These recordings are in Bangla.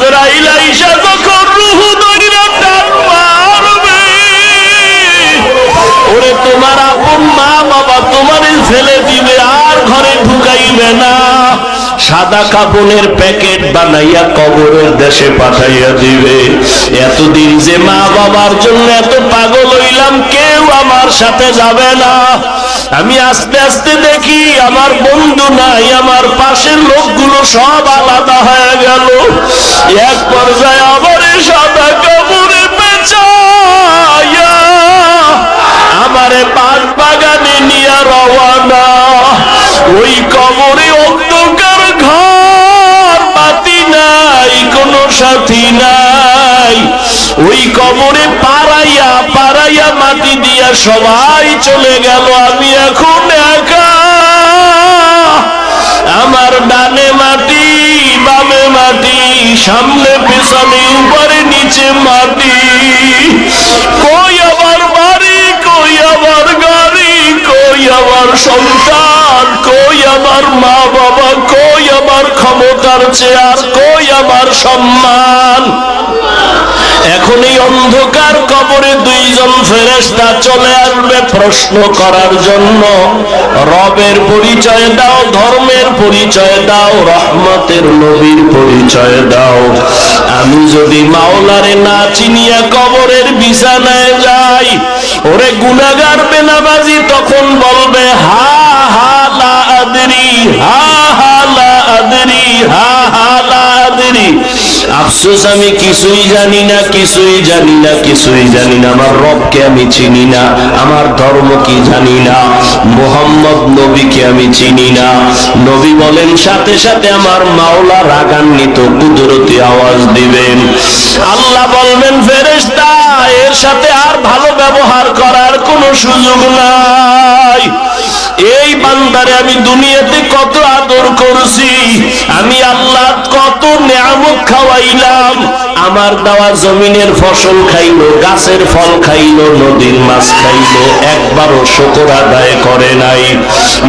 যখন ওরে তোমার আপন মা, বাবা, তোমারে ফেলে দিবে আর ঘরে ঢুকাইবে না। সাদা কাপড়ের প্যাকেট বানাইয়া কবরের দেশে পাঠাইয়া দিবে। এতদিন যে মা বাবার জন্য এত পাগল হইলাম, কেউ আমার সাথে যাবে না। আমি আস্তে আস্তে দেখি আমার বন্ধু নাই, আমার পাশের লোকগুলো সব আলাদা হয়ে গেল। এক পর্যায়ে আবার সাদা কাপড়ে পেঁচাইয়া আমারে পান বাগানে নিয়ে রওয়ানা ওই কবরে অন্ধকার ঘর পাতি নাই, কোনো সাথী নাই। ওই কবরে পাড়াইয়া পাড়াইয়া মাটি দিয়া সবাই চলে গেল, আমি এখন একা। আমার ডানে মাটি, বামে মাটি, সামনে পেছনে, উপরে নিচে মাটি। কই আমার বাড়ি, কই আমার গাড়ি, কই আমার সন্তান, কই আমার মা বাবা, কই আমার ক্ষমতার চেয়ার, কই আমার সম্মান? এখন এই অন্ধকার কবরে দুইজন ফেরেস্তা চলে আসবে প্রশ্ন করার জন্য। রবের পরিচয় দাও, ধর্মের পরিচয় দাও, রহমতের নবীর পরিচয় দাও। আমি যদি মাওলারে না চিনিয়া কবরের বিছানায় যাই, ওরে গুনাগার বেনাবাজি তখন বলবে, হা হা, লা আদরি, হা আফসোস, আমি কিছুই জানি না, কিছুই জানি না, কিছুই জানি না। আমার রবকে আমি চিনি না, আমার ধর্ম কি জানি না। মোহাম্মদ নবীকে আমি চিনি না। নবী বলেন, সাথে সাথে আমার মাওলা রাগান্বিত, কুদরতি আওয়াজ দিবেন। আল্লাহ বলবেন, ফেরেশতা, এর সাথে আর ভালো ব্যবহার করার কোনো সুযোগ নাই। এই বান্দারে আমি দুনিয়াতে কত আদর করছি। আমি আল্লাহ নিয়ামত খাওয়াইলাম, আমার দেওয়া জমিনের ফসল খাইলো, গাছের ফল খাইলো, নদীর মাছ খাইলো, একবারও শকর আদায় করে নাই।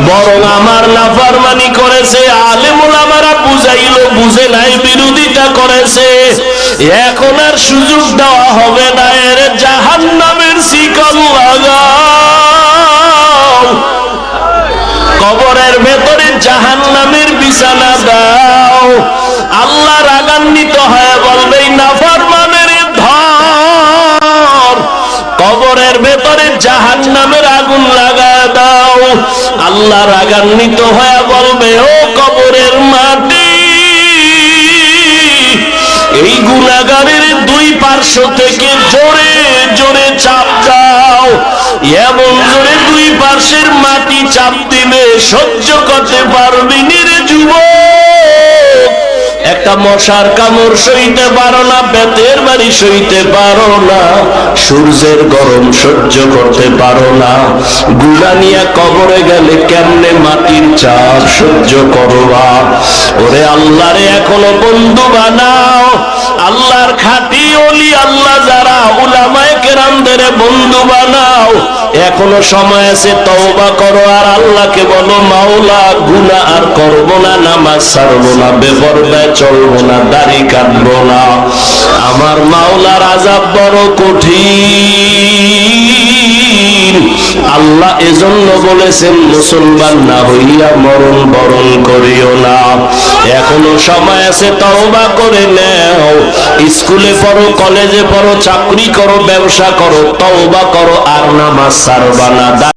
বরং আমার নাফারমানি করেছে, আলেমুল আমারা বুঝাইলো, বুঝে নাই, বিরোধিতা করেছে। এখন আর সুযোগ দেওয়া হবে না, এর জাহান নামের শিকল লাগাও। কবরের ভেতরে জাহান নামের বিছানা দাও আল্লাহ রাগান্বিত হয়ে বলবে নাফার মানের ধর কবরের ভেতরে জাহান নামের আগুন লাগা দাও। আল্লাহ রাগান্বিত হয়ে বলবে, ও কবরের মাটি, এই গুণাগারের দুই পার্শ্ব থেকে জোরে জোরে চাপ দাও। এমন জোরে দুই পার্শ্বের মাটি চাপ দিবে সহ্য করতে পারবি নিরে যুবক। একটা মশার কামড় সইতে পারো না, বেতের বাড়ি সইতে পারো না, সূর্যের গরম সহ্য করতে পারো না। গুলা নিয়ে কবরে গেলে কেমনে মাটির চাপ সহ্য করবা? ওরে আল্লাহরে এখনও বন্ধু বানাও বন্ধু বানাও। এখনও সময় আছে, তওবা করো। আর আল্লাহকে বলো, মাওলা, গুনাহ আর করব না, নামাজ ছাড়বো না, বেপরদায় চলবো না, দাড়ি কাটবো না। আমার মাওলার আজাব বড় কঠিন। আল্লাহ এজন্য বলেছেন, মুসলমান না হইয়া মরণ বরণ করিও না। এখনও সময় আছে, তওবা করে নেও স্কুলে পড়ো কলেজে পড়ো চাকরি করো ব্যবসা করো তওবা করো আর নামাজ সারবা না।